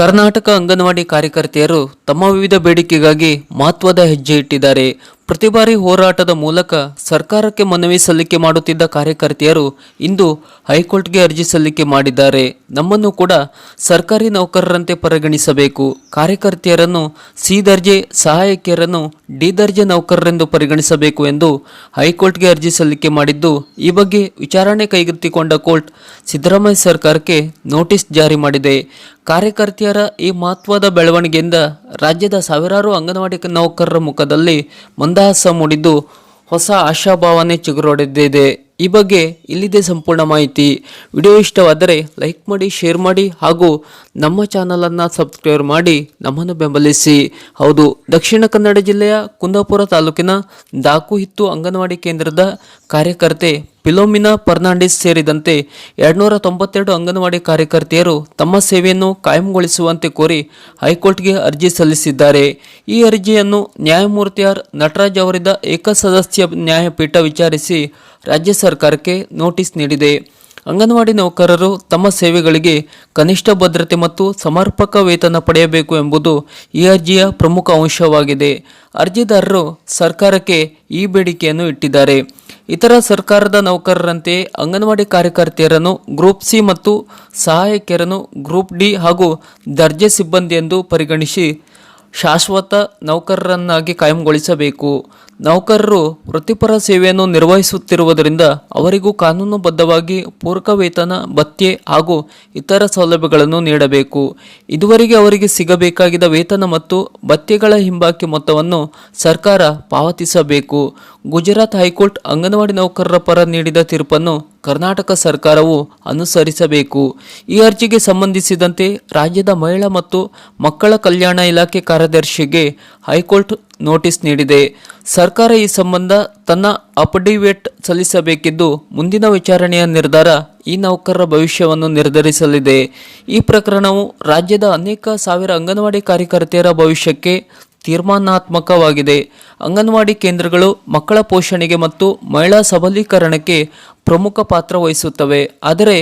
ಕರ್ನಾಟಕ ಅಂಗನವಾಡಿ ಕಾರ್ಯಕರ್ತೆಯರು ತಮ್ಮ ವಿವಿಧ ಬೇಡಿಕೆಗಾಗಿ ಮಹತ್ವದ ಹೆಜ್ಜೆ ಇಟ್ಟಿದ್ದಾರೆ. ಪ್ರತಿ ಬಾರಿ ಹೋರಾಟದ ಮೂಲಕ ಸರ್ಕಾರಕ್ಕೆ ಮನವಿ ಸಲ್ಲಿಕೆ ಮಾಡುತ್ತಿದ್ದ ಕಾರ್ಯಕರ್ತೆಯರು ಇಂದು ಹೈಕೋರ್ಟ್ಗೆ ಅರ್ಜಿ ಸಲ್ಲಿಕೆ ಮಾಡಿದ್ದಾರೆ. ನಮ್ಮನ್ನು ಕೂಡ ಸರ್ಕಾರಿ ನೌಕರರಂತೆ ಪರಿಗಣಿಸಬೇಕು. ಕಾರ್ಯಕರ್ತೆಯರನ್ನು ಸಿ ದರ್ಜೆ, ಸಹಾಯಕಿಯರನ್ನು ಡಿ ದರ್ಜೆ ನೌಕರರೆಂದು ಪರಿಗಣಿಸಬೇಕು ಎಂದು ಹೈಕೋರ್ಟ್ಗೆ ಅರ್ಜಿ ಸಲ್ಲಿಕೆ ಮಾಡಿದ್ದು, ಈ ಬಗ್ಗೆ ವಿಚಾರಣೆ ಕೈಗೆತ್ತಿಕೊಂಡ ಕೋರ್ಟ್ ಸಿದ್ದರಾಮಯ್ಯ ಸರ್ಕಾರಕ್ಕೆ ನೋಟಿಸ್ ಜಾರಿ ಮಾಡಿದೆ. ಕಾರ್ಯಕರ್ತೆಯರ ಈ ಮಹತ್ವದ ಬೆಳವಣಿಗೆಯಿಂದ ರಾಜ್ಯದ ಸಾವಿರಾರು ಅಂಗನವಾಡಿ ನೌಕರರ ಮುಖದಲ್ಲಿ ಮಂದಹಾಸ ಮೂಡಿದ್ದು ಹೊಸ ಆಶಾಭಾವನೆ ಚಿಗುರೊಡೆದಿದೆ. ಈ ಬಗ್ಗೆ ಇಲ್ಲಿದೆ ಸಂಪೂರ್ಣ ಮಾಹಿತಿ. ವಿಡಿಯೋ ಇಷ್ಟವಾದರೆ ಲೈಕ್ ಮಾಡಿ, ಶೇರ್ ಮಾಡಿ ಹಾಗೂ ನಮ್ಮ ಚಾನಲನ್ನು ಸಬ್ಸ್ಕ್ರೈಬ್ ಮಾಡಿ ನಮ್ಮನ್ನು ಬೆಂಬಲಿಸಿ. ಹೌದು, ದಕ್ಷಿಣ ಕನ್ನಡ ಜಿಲ್ಲೆಯ ಕುಂದಾಪುರ ತಾಲೂಕಿನ ದಾಕುಹಿತ್ತು ಅಂಗನವಾಡಿ ಕೇಂದ್ರದ ಕಾರ್ಯಕರ್ತೆ ಫಿಲೋಮಿನಾ ಫರ್ನಾಂಡಿಸ್ ಸೇರಿದಂತೆ ಎರಡ್ನೂರ ತೊಂಬತ್ತೆರಡು ಅಂಗನವಾಡಿ ಕಾರ್ಯಕರ್ತೆಯರು ತಮ್ಮ ಸೇವೆಯನ್ನು ಕಾಯಂಗೊಳಿಸುವಂತೆ ಕೋರಿ ಹೈಕೋರ್ಟ್ಗೆ ಅರ್ಜಿ ಸಲ್ಲಿಸಿದ್ದಾರೆ. ಈ ಅರ್ಜಿಯನ್ನು ನ್ಯಾಯಮೂರ್ತಿ ಆರ್ ನಟರಾಜ್ ಅವರಿದ್ದ ಏಕಸದಸ್ಯ ನ್ಯಾಯಪೀಠ ವಿಚಾರಿಸಿ ರಾಜ್ಯ ಸರ್ಕಾರಕ್ಕೆ ನೋಟಿಸ್ ನೀಡಿದೆ. ಅಂಗನವಾಡಿ ನೌಕರರು ತಮ್ಮ ಸೇವೆಗಳಿಗೆ ಕನಿಷ್ಠ ಭದ್ರತೆ ಮತ್ತು ಸಮರ್ಪಕ ವೇತನ ಪಡೆಯಬೇಕು ಎಂಬುದು ಈ ಅರ್ಜಿಯ ಪ್ರಮುಖ ಅಂಶವಾಗಿದೆ. ಅರ್ಜಿದಾರರು ಸರ್ಕಾರಕ್ಕೆ ಈ ಬೇಡಿಕೆಯನ್ನು ಇಟ್ಟಿದ್ದಾರೆ. ಇತರ ಸರ್ಕಾರದ ನೌಕರರಂತೆ ಅಂಗನವಾಡಿ ಕಾರ್ಯಕರ್ತೆಯರನ್ನು ಗ್ರೂಪ್ ಸಿ ಮತ್ತು ಸಹಾಯಕಿಯರನ್ನು ಗ್ರೂಪ್ ಡಿ ಹಾಗೂ ದರ್ಜೆ ಸಿಬ್ಬಂದಿ ಎಂದು ಪರಿಗಣಿಸಿ ಶಾಶ್ವತ ನೌಕರರನ್ನಾಗಿ ಕಾಯಂಗೊಳಿಸಬೇಕು. ನೌಕರರು ವೃತ್ತಿಪರ ಸೇವೆಯನ್ನು ನಿರ್ವಹಿಸುತ್ತಿರುವುದರಿಂದ ಅವರಿಗೂ ಕಾನೂನುಬದ್ಧವಾಗಿ ಪೂರಕ ವೇತನ ಭತ್ಯೆ ಹಾಗೂ ಇತರ ಸೌಲಭ್ಯಗಳನ್ನು ನೀಡಬೇಕು. ಇದುವರೆಗೆ ಅವರಿಗೆ ಸಿಗಬೇಕಾಗಿದ್ದ ವೇತನ ಮತ್ತು ಭತ್ಯೆಗಳ ಹಿಂಬಾಕಿ ಮೊತ್ತವನ್ನು ಸರ್ಕಾರ ಪಾವತಿಸಬೇಕು. ಗುಜರಾತ್ ಹೈಕೋರ್ಟ್ ಅಂಗನವಾಡಿ ನೌಕರರ ಪರ ನೀಡಿದ ತೀರ್ಪನ್ನು ಕರ್ನಾಟಕ ಸರ್ಕಾರವು ಅನುಸರಿಸಬೇಕು. ಈ ಅರ್ಜಿಗೆ ಸಂಬಂಧಿಸಿದಂತೆ ರಾಜ್ಯದ ಮಹಿಳಾ ಮತ್ತು ಮಕ್ಕಳ ಕಲ್ಯಾಣ ಇಲಾಖೆ ಕಾರ್ಯದರ್ಶಿಗೆ ಹೈಕೋರ್ಟ್ ನೋಟಿಸ್ ನೀಡಿದೆ. ಸರ್ಕಾರ ಈ ಸಂಬಂಧ ತನ್ನ ಅಫಿಡವಿಟ್ ಸಲ್ಲಿಸಬೇಕಿದ್ದು ಮುಂದಿನ ವಿಚಾರಣೆಯ ನಿರ್ಧಾರ ಈ ನೌಕರರ ಭವಿಷ್ಯವನ್ನು ನಿರ್ಧರಿಸಲಿದೆ. ಈ ಪ್ರಕರಣವು ರಾಜ್ಯದ ಅನೇಕ ಸಾವಿರ ಅಂಗನವಾಡಿ ಕಾರ್ಯಕರ್ತೆಯರ ಭವಿಷ್ಯಕ್ಕೆ ತೀರ್ಮಾನಾತ್ಮಕವಾಗಿದೆ. ಅಂಗನವಾಡಿ ಕೇಂದ್ರಗಳು ಮಕ್ಕಳ ಪೋಷಣೆಗೆ ಮತ್ತು ಮಹಿಳಾ ಸಬಲೀಕರಣಕ್ಕೆ ಪ್ರಮುಖ ಪಾತ್ರ ವಹಿಸುತ್ತವೆ. ಆದರೆ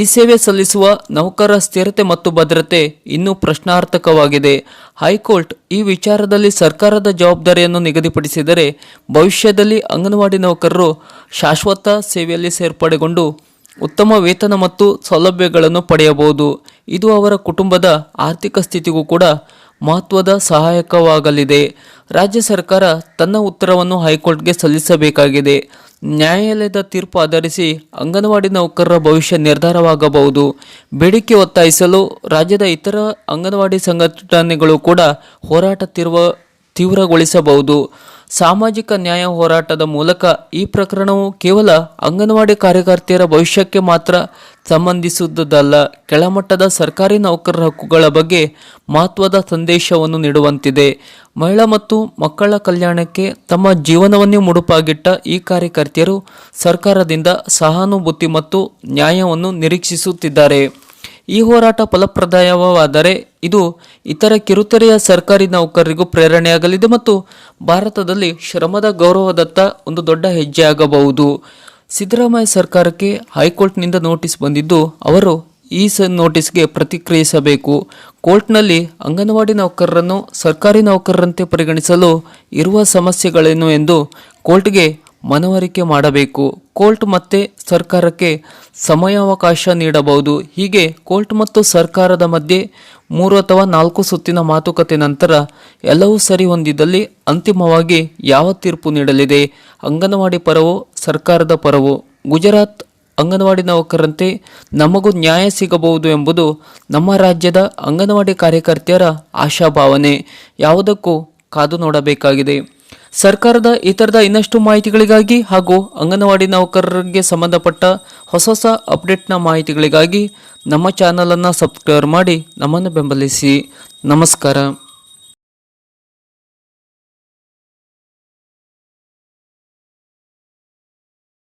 ಈ ಸೇವೆ ಸಲ್ಲಿಸುವ ನೌಕರರ ಸ್ಥಿರತೆ ಮತ್ತು ಭದ್ರತೆ ಇನ್ನೂ ಪ್ರಶ್ನಾರ್ಥಕವಾಗಿದೆ. ಹೈಕೋರ್ಟ್ ಈ ವಿಚಾರದಲ್ಲಿ ಸರ್ಕಾರದ ಜವಾಬ್ದಾರಿಯನ್ನು ನಿಗದಿಪಡಿಸಿದರೆ ಭವಿಷ್ಯದಲ್ಲಿ ಅಂಗನವಾಡಿ ನೌಕರರು ಶಾಶ್ವತ ಸೇವೆಯಲ್ಲಿ ಸೇರ್ಪಡೆಗೊಂಡು ಉತ್ತಮ ವೇತನ ಮತ್ತು ಸೌಲಭ್ಯಗಳನ್ನು ಪಡೆಯಬಹುದು. ಇದು ಅವರ ಕುಟುಂಬದ ಆರ್ಥಿಕ ಸ್ಥಿತಿಗೂ ಕೂಡ ಮಹತ್ವದ ಸಹಾಯಕವಾಗಲಿದೆ. ರಾಜ್ಯ ಸರ್ಕಾರ ತನ್ನ ಉತ್ತರವನ್ನು ಹೈಕೋರ್ಟ್ಗೆ ಸಲ್ಲಿಸಬೇಕಾಗಿದೆ. ನ್ಯಾಯಾಲಯದ ತೀರ್ಪು ಆಧರಿಸಿ ಅಂಗನವಾಡಿ ನೌಕರರ ಭವಿಷ್ಯ ನಿರ್ಧಾರವಾಗಬಹುದು. ಬೇಡಿಕೆ ಒತ್ತಾಯಿಸಲು ರಾಜ್ಯದ ಇತರ ಅಂಗನವಾಡಿ ಸಂಘಟನೆಗಳು ಕೂಡ ಹೋರಾಟ ತೀವ್ರ ತೀವ್ರಗೊಳಿಸಬಹುದು. ಸಾಮಾಜಿಕ ನ್ಯಾಯ ಹೋರಾಟದ ಮೂಲಕ ಈ ಪ್ರಕರಣವು ಕೇವಲ ಅಂಗನವಾಡಿ ಕಾರ್ಯಕರ್ತೆಯರ ಭವಿಷ್ಯಕ್ಕೆ ಮಾತ್ರ ಸಂಬಂಧಿಸುವುದಲ್ಲ ಕೆಳಮಟ್ಟದ ಸರ್ಕಾರಿ ನೌಕರರ ಹಕ್ಕುಗಳ ಬಗ್ಗೆ ಮಹತ್ವದ ಸಂದೇಶವನ್ನು ನೀಡುವಂತಿದೆ. ಮಹಿಳಾ ಮತ್ತು ಮಕ್ಕಳ ಕಲ್ಯಾಣಕ್ಕೆ ತಮ್ಮ ಜೀವನವನ್ನೇ ಮುಡುಪಾಗಿಟ್ಟ ಈ ಕಾರ್ಯಕರ್ತೆಯರು ಸರ್ಕಾರದಿಂದ ಸಹಾನುಭೂತಿ ಮತ್ತು ನ್ಯಾಯವನ್ನು ನಿರೀಕ್ಷಿಸುತ್ತಿದ್ದಾರೆ. ಈ ಹೋರಾಟ ಫಲಪ್ರದಾಯವಾದರೆ ಇದು ಇತರ ಕಿರುತೆರೆಯ ಸರ್ಕಾರಿ ನೌಕರರಿಗೂ ಪ್ರೇರಣೆಯಾಗಲಿದೆ ಮತ್ತು ಭಾರತದಲ್ಲಿ ಶ್ರಮದ ಗೌರವದತ್ತ ಒಂದು ದೊಡ್ಡ ಹೆಜ್ಜೆಯಾಗಬಹುದು ಸಿದ್ದರಾಮಯ್ಯ ಸರ್ಕಾರಕ್ಕೆ ಹೈಕೋರ್ಟ್ನಿಂದ ನೋಟಿಸ್ ಬಂದಿದ್ದು ಅವರು ಈ ಸ ನೋಟಿಸ್ಗೆ ಪ್ರತಿಕ್ರಿಯಿಸಬೇಕು. ಕೋರ್ಟ್ನಲ್ಲಿ ಅಂಗನವಾಡಿ ನೌಕರರನ್ನು ಸರ್ಕಾರಿ ನೌಕರರಂತೆ ಪರಿಗಣಿಸಲು ಇರುವ ಸಮಸ್ಯೆಗಳೇನು ಎಂದು ಕೋರ್ಟ್ಗೆ ಮನವರಿಕೆ ಮಾಡಬೇಕು. ಕೋರ್ಟ್ ಮತ್ತೆ ಸರ್ಕಾರಕ್ಕೆ ಸಮಯಾವಕಾಶ ನೀಡಬಹುದು. ಹೀಗೆ ಕೋರ್ಟ್ ಮತ್ತು ಸರ್ಕಾರದ ಮಧ್ಯೆ ಮೂರು ಅಥವಾ ನಾಲ್ಕು ಸುತ್ತಿನ ಮಾತುಕತೆ ನಂತರ ಎಲ್ಲವೂ ಸರಿ ಹೊಂದಿದಲ್ಲಿ ಅಂತಿಮವಾಗಿ ಯಾವ ತೀರ್ಪು ನೀಡಲಿದೆ? ಅಂಗನವಾಡಿ ಪರವೋ, ಸರ್ಕಾರದ ಪರವೋ? ಗುಜರಾತ್ ಅಂಗನವಾಡಿ ನೌಕರಂತೆ ನಮಗೂ ನ್ಯಾಯ ಸಿಗಬಹುದು ಎಂಬುದು ನಮ್ಮ ರಾಜ್ಯದ ಅಂಗನವಾಡಿ ಕಾರ್ಯಕರ್ತೆಯರ ಆಶಾಭಾವನೆ. ಯಾವುದಕ್ಕೂ ಕಾದು ನೋಡಬೇಕಾಗಿದೆ. ಸರ್ಕಾರದ ಇತರದ ಇನ್ನಷ್ಟು ಮಾಹಿತಿಗಳಿಗಾಗಿ ಹಾಗೂ ಅಂಗನವಾಡಿ ನೌಕರರಿಗೆ ಸಂಬಂಧಪಟ್ಟ ಹೊಸ ಹೊಸ ಅಪ್ಡೇಟ್ನ ಮಾಹಿತಿಗಳಿಗಾಗಿ ನಮ್ಮ ಚಾನಲನ್ನು ಸಬ್ಸ್ಕ್ರೈಬ್ ಮಾಡಿ ನಮ್ಮನ್ನು ಬೆಂಬಲಿಸಿ. ನಮಸ್ಕಾರ.